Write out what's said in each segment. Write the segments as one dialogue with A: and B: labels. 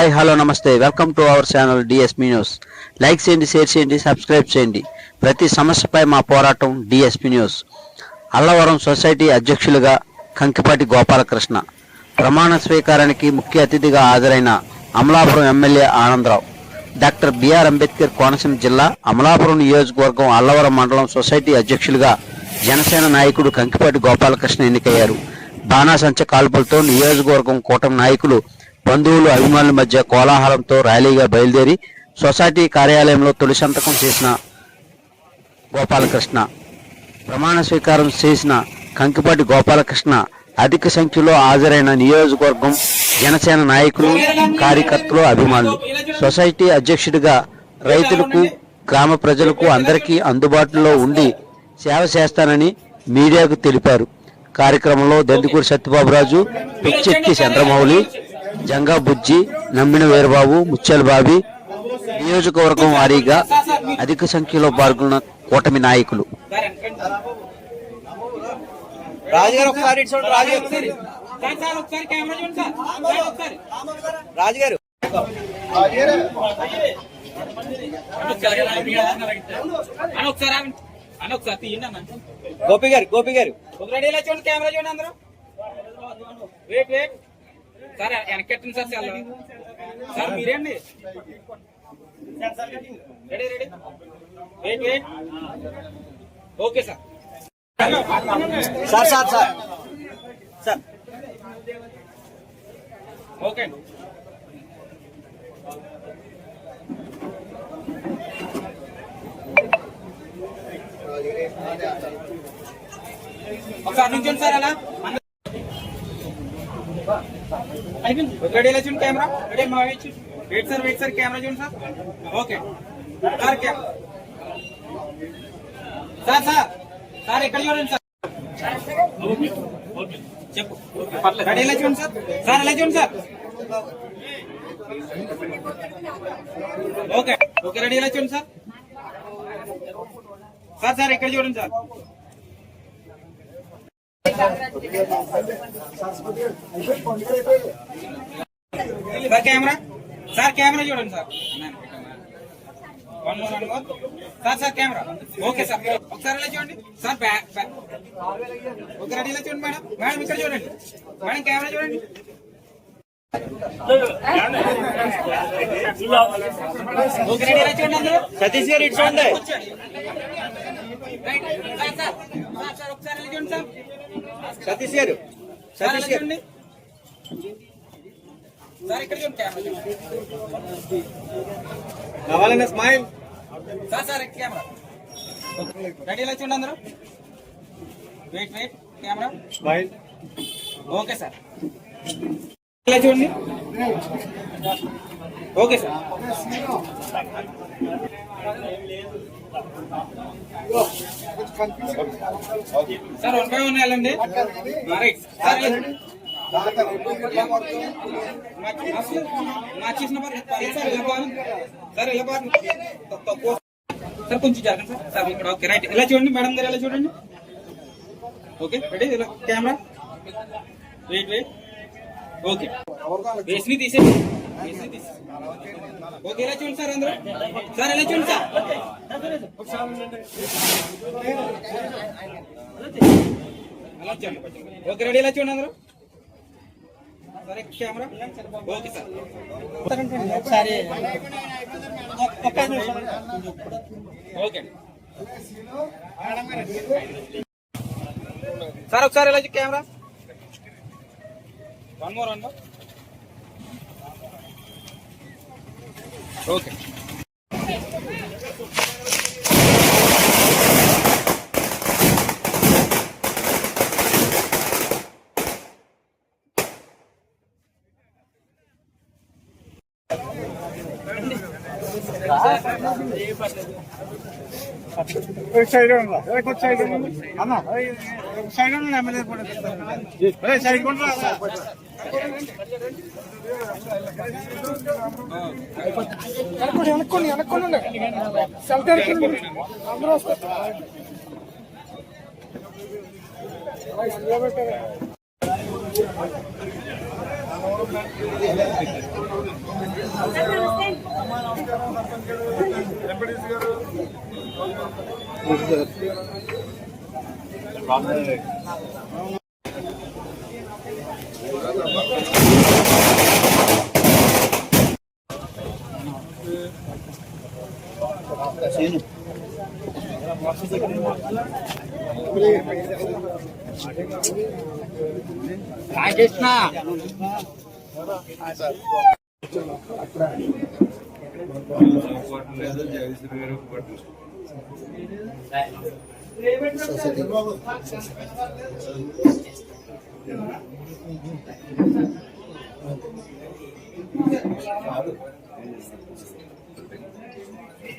A: Hi hello నమస్తే. Welcome to our channel DSP news. Like చేయండి share చేయండి subscribe చేయండి. ప్రతి సమస్యపై మా పోరాటం డిఎస్పీ న్యూస్. అల్లవరం సొసైటీ అధ్యక్షులుగా కంకిపాటి గోపాలకృష్ణ. ప్రమాణ స్వీకారానికి ముఖ్య అతిథిగా హాజరైన Amalapuram MLA Anand Rao. Doctor BR Ambedkar Konaseema జిల్లా అమలాపురం నియోజకవర్గం అల్లవరం మండలం సొసైటీ అధ్యక్షులుగా జనసేన నాయకుడు కంకిపాటి గోపాలకృష్ణ ఎన్నికయ్యారు. బాణాసంచ కాల్పులతో నియోజకవర్గం కూటమి నాయకులు బంధువులు అభిమానుల మధ్య కోలాహలంతో ర్యాలీగా బయలుదేరి సొసైటీ కార్యాలయంలో తొలి సంతకం చేసిన గోపాలకృష్ణ ప్రమాణ స్వీకారం చేసిన కంకిపాటి గోపాలకృష్ణ అధిక సంఖ్యలో హాజరైన నియోజకవర్గం జనసేన నాయకులు కార్యకర్తలు అభిమానులు. సొసైటీ అధ్యక్షుడిగా రైతులకు గ్రామ ప్రజలకు అందరికీ అందుబాటులో ఉండి సేవ చేస్తానని మీడియాకు తెలిపారు. కార్యక్రమంలో దందుకూరి సత్యబాబురాజు పిచ్చెక్కి చంద్రమౌళి జంగా బుజ్జి నమ్మిన వీరబాబు ముత్యాల బాబి నియోజకవర్గం వారీగా అధిక సంఖ్యలో పాల్గొన్న కూటమి నాయకులు.
B: రాజుగారు గోపి గారు గోపి గారు.
C: కెమెరా చూడండి అందరూ. వెయిట్ వెయిట్ సార్ వెనకెట్టండి sir cell? Sir మీరేండి? Ready ready. Wait wait. Okay sir.
B: Sir sir sir. Sir.
C: Okay అండి. ఒకసారి నుంచోండి సార్ అలా. రెడీ ఇలా చూడండి కెమెరా రెడీ మా wait wait sir wait sir camera చూడండి సార్ ఓకే సార్ కె- సార్ సార్ సార్ ఎక్కడ చూడండి సార్ చెప్పు రెడీ ఇలా చూడండి సార్ సార్ ఇలా చూడండి సార్ ఓకే ఓకే రెడీ ఇలా చూడండి సార్ సార్ సార్ ఇక్కడ చూడండి sir sir camera? Sir camera చూడండి sir. One one more sir sir camera. Okay sir. ఒకసారి ఇలా చూడండి. Sir back back okay ready ఇలా చూడండి మేడం. మేడం ఇక్కడ చూడండి. మేడం కెమెరా చూడండి.
B: సతీష్ గారు ఇటు చూడండి. సతీష్ గారు సతీష్ గారు. కావాలన్నా smile.
C: Sir sir camera. Ready చూడండి అందరూ? Wait wait camera.
B: Smile.
C: Okay sir. చూడండి? Okay sir. Sir one by one వెళ్ళండి రైట్ సార్ వెళ్ళండి. అసలు నా చేసిన పని పర్లేదు సార్ ఇలా బాగుంది సార్ ఇలా బాగుంది తక్కువ సార్ కొంచెం జరగండి సార్ సార్ ఇక్కడ ఓకే రైట్ ఇలా చూడండి మేడం గారు ఇలా చూడండి ఓకే రెడీ ఇలా కెమెరా వెయిట్ వెయిట్ ఓకే బేస్ని తీసేయండి బేస్ని తీసేయండి ఓకే ఇలా చూడండి సార్ అందరూ. సార్ ఇలా చూడండి సార్. అలా చూడండి ఓకే రెడీ ఇలా చూడండి అందరూ. సరే camera. Okay sir. Okay. Sir ఒకసారి ఇలా camera. One more one more okay
B: side side అన్న సైడ్ ఎమ్మెల్యే సైడ్ వెనక్కొని వెనక్కొని సెల్టర్ అందరూ వస్తారు
D: ఒకసారి ఇలా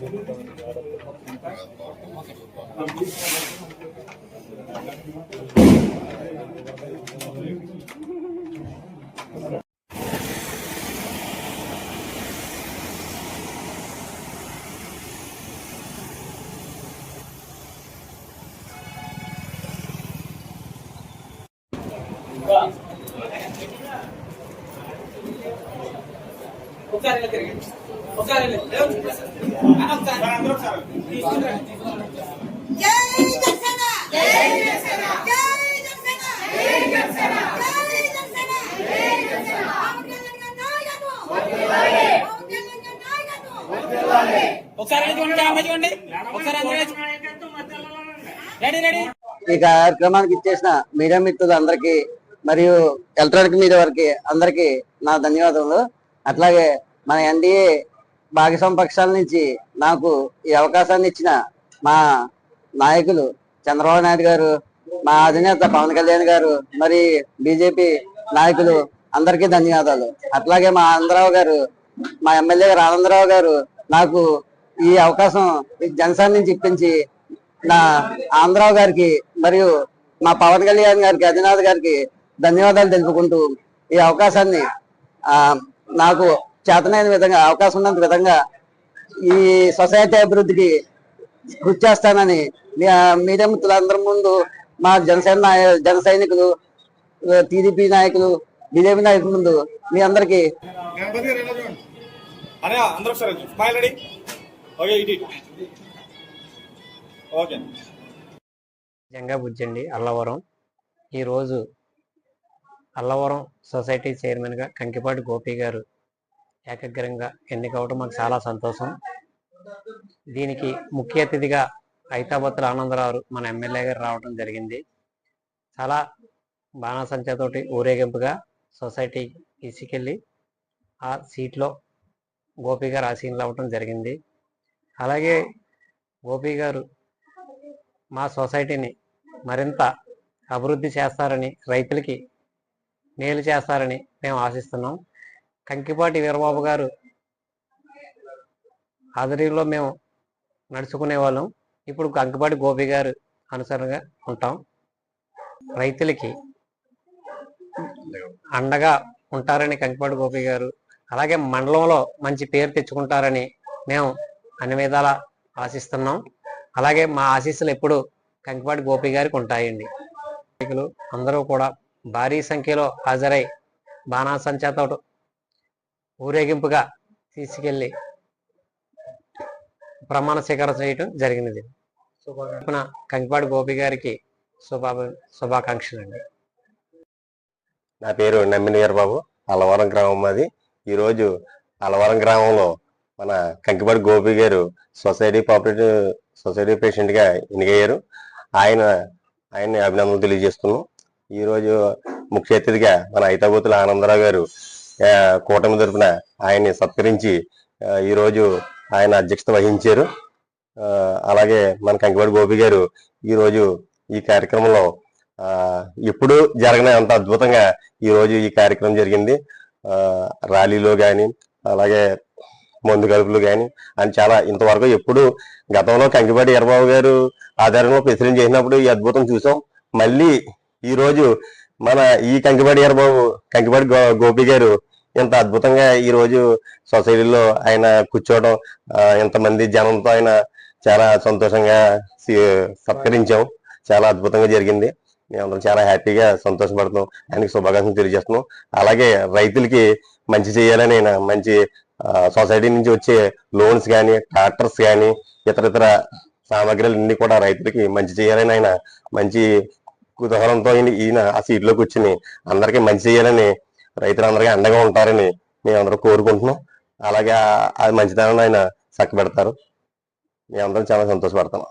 C: Thank you. కళ్యాణ్
D: ఒకసారి చూడండి ఒకసారి రెడీ రెడీ
E: ఈ కార్యక్రమానికి ఇచ్చేసిన మీడియా మిత్రులందరికీ మరియు ఎలక్ట్రానిక్ మీడియా వారికి అందరికీ నా ధన్యవాదములు. అట్లాగే మన ఎన్డీఏ భాగస్వామ్య పక్షాల నుంచి నాకు ఈ అవకాశాన్ని ఇచ్చిన మా నాయకులు చంద్రబాబు నాయుడు గారు మా అధినేత పవన్ కళ్యాణ్ గారు మరి బీజేపీ నాయకులు అందరికీ ధన్యవాదాలు. అట్లాగే మా ఆనందరావు గారు మా ఎమ్మెల్యే గారు ఆనందరావు గారు నాకు ఈ అవకాశం ఈ జనసేన నుంచి ఇప్పించి నా ఆంధ్రావు గారికి మరియు మా పవన్ కళ్యాణ్ గారికి అధినాథ్ గారికి ధన్యవాదాలు తెలుపుకుంటూ ఈ అవకాశాన్ని నాకు చేతనైన విధంగా అవకాశం ఉన్నంత విధంగా ఈ సొసైటీ అభివృద్ధికి కృషి చేస్తానని మీ మీడియా మిత్రులందరి ముందు మా జనసేన నాయ- జన సైనికులు టీడీపీ నాయకులు బీజేపీ నాయకుల ముందు మీ అందరికీ
F: జంగా బుజ్జండి అల్లవరం. ఈరోజు అల్లవరం సొసైటీ చైర్మన్గా కంకిపాటి గోపి గారు ఏకగ్రంగా ఎన్నికవడం మాకు చాలా సంతోషం. దీనికి ముఖ్య అతిథిగా ఐతాబత్తుల ఆనందరావు మన ఎమ్మెల్యే గారు రావడం జరిగింది. చాలా బాణాసంచాతోటి ఊరేగింపుగా సొసైటీ తీసుకెళ్ళి ఆ సీట్లో గోపి గారు ఆసీనులు అవ్వటం జరిగింది. అలాగే గోపి గారు మా సొసైటీని మరింత అభివృద్ధి చేస్తారని రైతులకి మేలు చేస్తారని మేము ఆశిస్తున్నాం. కంకిపాటి వీరబాబు గారు ఆధ్వర్యంలో మేము నడుచుకునే వాళ్ళం. ఇప్పుడు కంకిపాటి గోపి గారు అనుసరణగా ఉంటాం. రైతులకి అండగా ఉంటారని కంకిపాటి గోపి గారు అలాగే మండలంలో మంచి పేరు తెచ్చుకుంటారని మేము అన్ని విధాల ఆశిస్తున్నాం. అలాగే మా ఆశీస్సులు ఎప్పుడు కంకిపాటి గోపి గారికి ఉంటాయండి. అందరూ కూడా భారీ సంఖ్యలో హాజరై బాణాసంచాతో ఊరేగింపుగా తీసుకెళ్ళి ప్రమాణ స్వీకారం చేయటం జరిగినది. కంకిపాడు గోపి గారికి శుభా శుభాకాంక్షలు అండి.
G: నా పేరు నమ్మినీయర్ బాబు అలవరం గ్రామం మాది. ఈరోజు అలవరం గ్రామంలో మన కంకిపాడు గోపి గారు సొసైటీ పాపులేటివ్ సొసైటీ పేషెంట్గా ఎన్నికయ్యారు. ఆయన ఆయన్ని అభినందనలు తెలియజేస్తున్నాం. ఈరోజు ముఖ్య అతిథిగా మన ఐతాబూతుల ఆనందరావు గారు కూటమి తరఫున ఆయన్ని సత్కరించి ఈరోజు ఈ రోజు ఆయన అధ్యక్షత వహించారు. అలాగే మన కంకిపాటి గోపి గారు ఈరోజు ఈ కార్యక్రమంలో ఎప్పుడూ ఎప్పుడు జరగని అంత అద్భుతంగా ఈరోజు ఈ కార్యక్రమం జరిగింది. ర్యాలీలో కానీ అలాగే మందు కలుపులు కానీ అని చాలా ఇంతవరకు ఎప్పుడు గతంలో కంకిపాటి ఎర్రబాబు గారు ఆధారంలో ప్రెసిడెంట్ చేసినప్పుడు ఈ అద్భుతం చూసాం. మళ్ళీ ఈరోజు మన ఈ కంకిపాటి ఎర్రబాబు కంకిపాటి గో- గోపి గారు ఇంత అద్భుతంగా ఈ రోజు సొసైటీలో ఆయన కూర్చోవడం ఎంతమంది ఇంతమంది జనంతో ఆయన చాలా సంతోషంగా సత్కరించాం. చాలా అద్భుతంగా జరిగింది. మేమందరం చాలా హ్యాపీగా సంతోషపడుతున్నాం. ఆయనకి శుభాకాంక్షలు తెలియజేస్తున్నాం. అలాగే రైతులకి మంచి చేయాలని ఆయన మంచి సొసైటీ నుంచి వచ్చే లోన్స్ కానీ ట్రాక్టర్స్ కానీ ఇతర ఇతర సామాగ్రిలు అన్ని కూడా రైతులకి మంచి చేయాలని ఆయన మంచి కుతూహలంతో ఈయన- ఈయన ఆ సీట్లోకి వచ్చి కూర్చుని అందరికీ మంచి చేయాలని రైతులందరికీ అండగా ఉంటారని మేమందరం కోరుకుంటున్నాం. అలాగే అది ఆ ఆయన చక్కబెడతారు. మేమందరం చాలా సంతోషపడతాం.